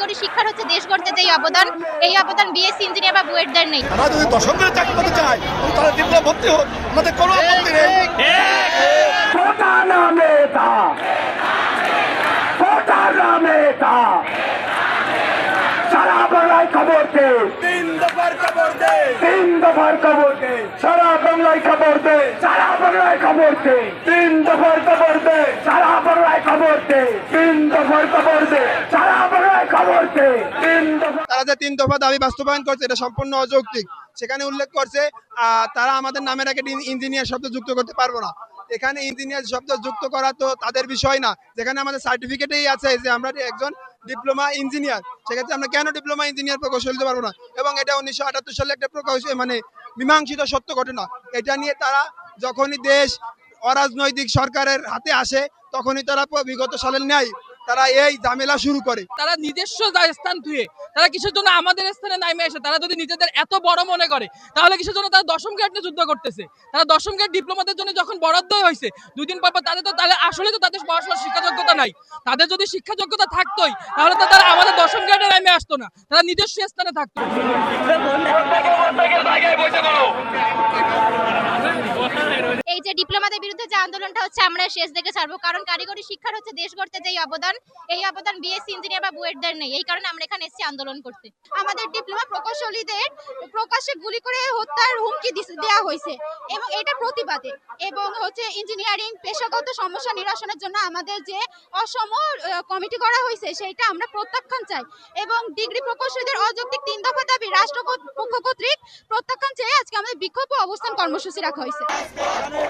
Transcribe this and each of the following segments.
কারিগরি শিক্ষার হচ্ছে দেশ গড়তে যে অবদান এই অবদান বিএসসি ইঞ্জিনিয়ার বা বুয়েটদের নেই। আমরা যদি দশমের চাকরি পেতে চাই তাহলে ডিপ্লোমা ভর্তি হোক আমাদের কোনো আপত্তি নেই। সারা খবর দে। তিন দফার খবর দে। তিন দফার খবর দে। সারা বাংলায় খবর দে। সারা খবর দে। তিন দফার খবর দে। সারা বাংলায় খবর দে। তিন দফার খবর দে। তারা যে তিন দফা দাবি বাস্তবায়ন করছে, এটা সম্পূর্ণ অযৌক্তিক। সেখানে উল্লেখ করছে তারা আমাদের নামের আগে ইঞ্জিনিয়ার শব্দ যুক্ত করতে পারব না। এখানে ইঞ্জিনিয়ার শব্দ যুক্ত করা তো তাদের বিষয় না। যেখানে আমাদের সার্টিফিকেটেই আছে যে আমরা একজন ডিপ্লোমা ইঞ্জিনিয়ার সেক্ষেত্রে আমরা কেন ডিপ্লোমা ইঞ্জিনিয়ার প্রকৌশল দিতে পারব না? এবং এটা উনিশশো আটাত্তর সালে একটা প্রকৌশল মানে মীমাংসিত সত্য ঘটনা। এটা নিয়ে তারা যখনই দেশ অরাজনৈতিক সরকারের হাতে আসে, তখনই তারা বিগত সালের ন্যায় তারা এই ঝামেলা শুরু করে। তারা নিজস্ব যা- স্থান ধুয়ে তারা কিসের জন্য আমাদের স্থানে নামে এসে তারা যদি নিজেদের এত বড় মনে করে তাহলে কিসের জন্য তারা দশম গ্রেড নিয়ে যুদ্ধ করতেছে? তারা দশম গ্রেড ডিপ্লোমাদের জন্য যখন বরাদ্দ হয়েছে দুই দিন পর পর তাদের তো তাহলে আসলে তো তাদের পড়াশোনার শিক্ষা যোগ্যতা নাই। তাদের যদি শিক্ষা যোগ্যতা থাকতোই তাহলে তো তারা আমাদের দশম গ্রেডে নামে আসতো না। তারা নিজস্ব স্থানে থাকতো। যে ডিপ্লোমাদের বিরুদ্ধে যে আন্দোলনটা হচ্ছে, আমরা শেষ দেখে ছাড়বো। কারণ কারিগরি শিক্ষার হচ্ছে দেশ গড়তে যে অবদান, এই অবদান বিএসসি ইঞ্জিনিয়ার বা বুয়েটদের নেই। এই কারণে আমরা এখানে এসেছি আন্দোলন করতে। আমাদের ডিপ্লোমা প্রকৌশলীদের প্রকাশ্যে গুলি করে হত্যার হুমকি দেওয়া হয়েছে। এবং এটা প্রতিবাদে। এবং হচ্ছে ইঞ্জিনিয়ারিং পেশাগত সমস্যা নিরসনের জন্য আমাদের যে অসম কমিটি করা হয়েছে, সেইটা আমরা প্রত্যাখ্যান চাই। এবং ডিগ্রি প্রকৌশলীদের অযৌক্তিক তিন দফা দাবি, রাষ্ট্রপক্ষ কর্তৃক প্রত্যাখ্যান চেয়ে আজকে আমাদের বিক্ষোভ অবস্থান কর্মসূচি রাখা হয়েছে।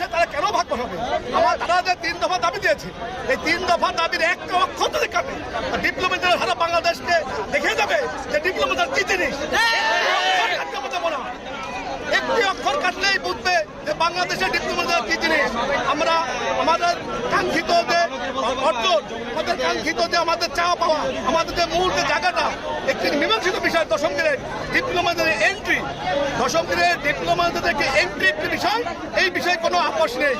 বিষয় তারা কেন ভাগ হবে আমার তারা যে তিন দফা দাবি দিয়েছে, এই তিন দফা দাবির একটা অক্ষর যদি কাটে ডিপ্লোমেটার সারা বাংলাদেশকে দেখে যাবে যে ডিপ্লোমেটার কি জিনিস? একটি অক্ষর কাটলেই বুঝবে যে বাংলাদেশের ডিপ্লোমেটার কি জিনিস? আমরা আমাদের কাঙ্ক্ষিত যে অর্জন, আমাদের কাঙ্ক্ষিত যে আমাদের চাওয়া পাওয়া, আমাদের যে মূল যে জায়গাটা, একটি মীমাংসিত বিষয় দশম গ্রেড ডিপ্লোমাদের এন্ট্রি দশম দিনের ডিপ্লোমা একটি এন্ট্রি বিষয় এই বিষয়ে কোনো আপোষ নেই।